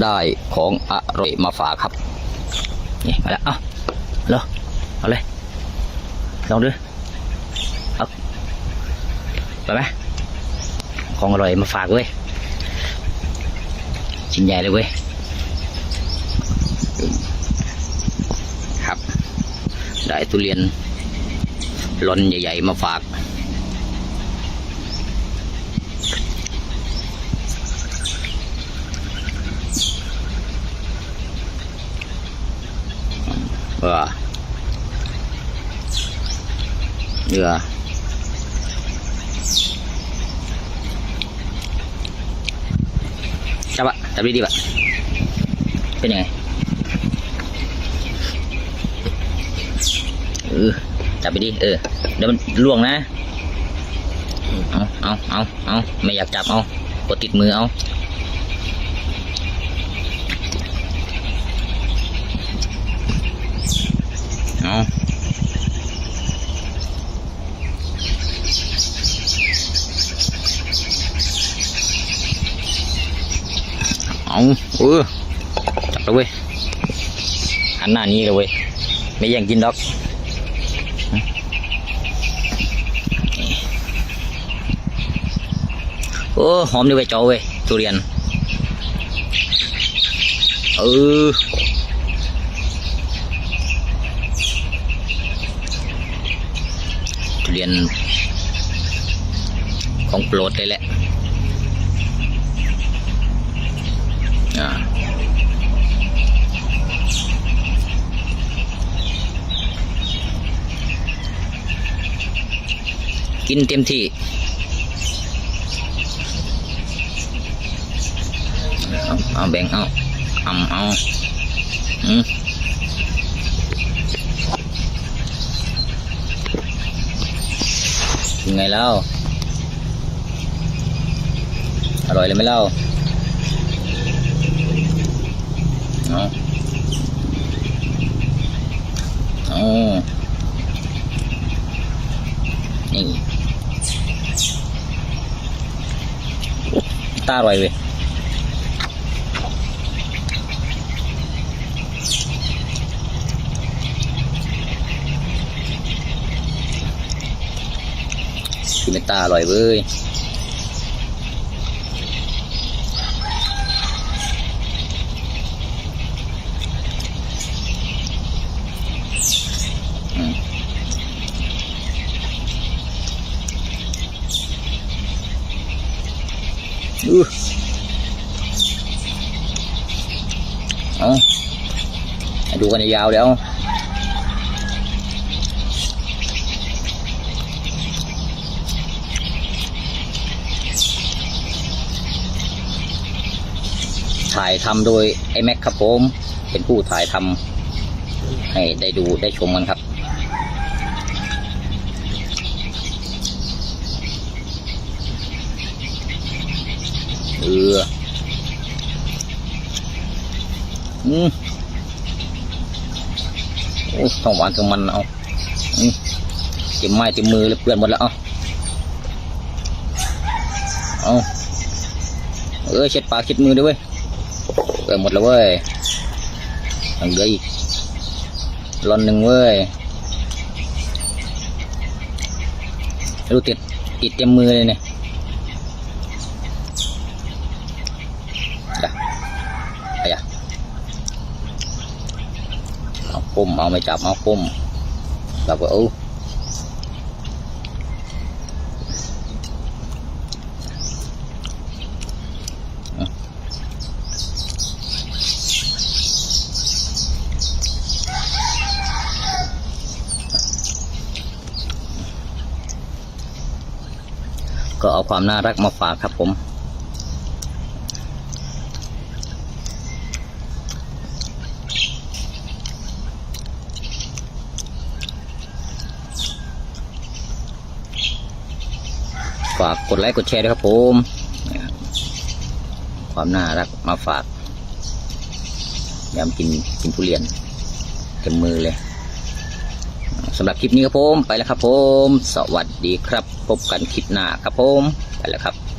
ได้ของอร่อยมาฝากครับนี่มาแล้วเอาเอาเลยเอาเลยลองดูเอาไปไหมของอร่อยมาฝากเว้ยชิ้นใหญ่เลยเว้ยครับ ได้ทุเรียนหล่นใหญ่ ๆ มาฝาก ว่าเรือจับอะจับดีๆบะเป็นยังไงเออจับไปดิเออเดี๋ยวมันล่วงนะเอาเอาเอาเอาไม่อยากจับเอากดติดมือเอา เอาเอาเออจับเลยเว้ยหันหน้านี้เลยเว้ยไม่แย่งกินดอกโอ้หอมดีเว้ยเจ้าเว้ยทุเรียนเออ เรียน ของโปรดเลยแหละกินเต็มที่เอาเอาแบ่งเอาเอาเอาอืม ยังไงเล่า อร่อยเลยไหมเล่าเอาเอานี่ตาอร่อยเว้ยคือเม ตาอร่อยเว้ยอือเอาดูกันยาวเดี๋ยว ถ่ายทำโดยไอแม็กครับผม เป็นผู้ถ่ายทำให้ได้ดูได้ชมกันครับ เอออืมโอ้ท้องหวานท้องมันเอาเต็มไม้เต็มมือเลยเปื้อนหมดแล้วเอาเอาเออเช็ดปากเช็ดมือด้วยเว้ย ปื้อนหมดแล้วเว้ยยังเหลืออีกร้อนหนึ่งเว้ยดูติดติดเต็มมือเลยเนี่ยไอ้ยะเอาก้มเอาไม่จับเอาก้มจับก็เออ ก็เอาความน่ารักมาฝากครับผม ฝากกดไลค์กดแชร์ด้วยครับผมครับความน่ารักมาฝากยามกินกินทุเรียนเต็มมือเลย สำหรับคลิปนี้ครับผม ไปแล้วครับผม สวัสดีครับ พบกันคลิปหน้าครับผม ไปแล้วครับ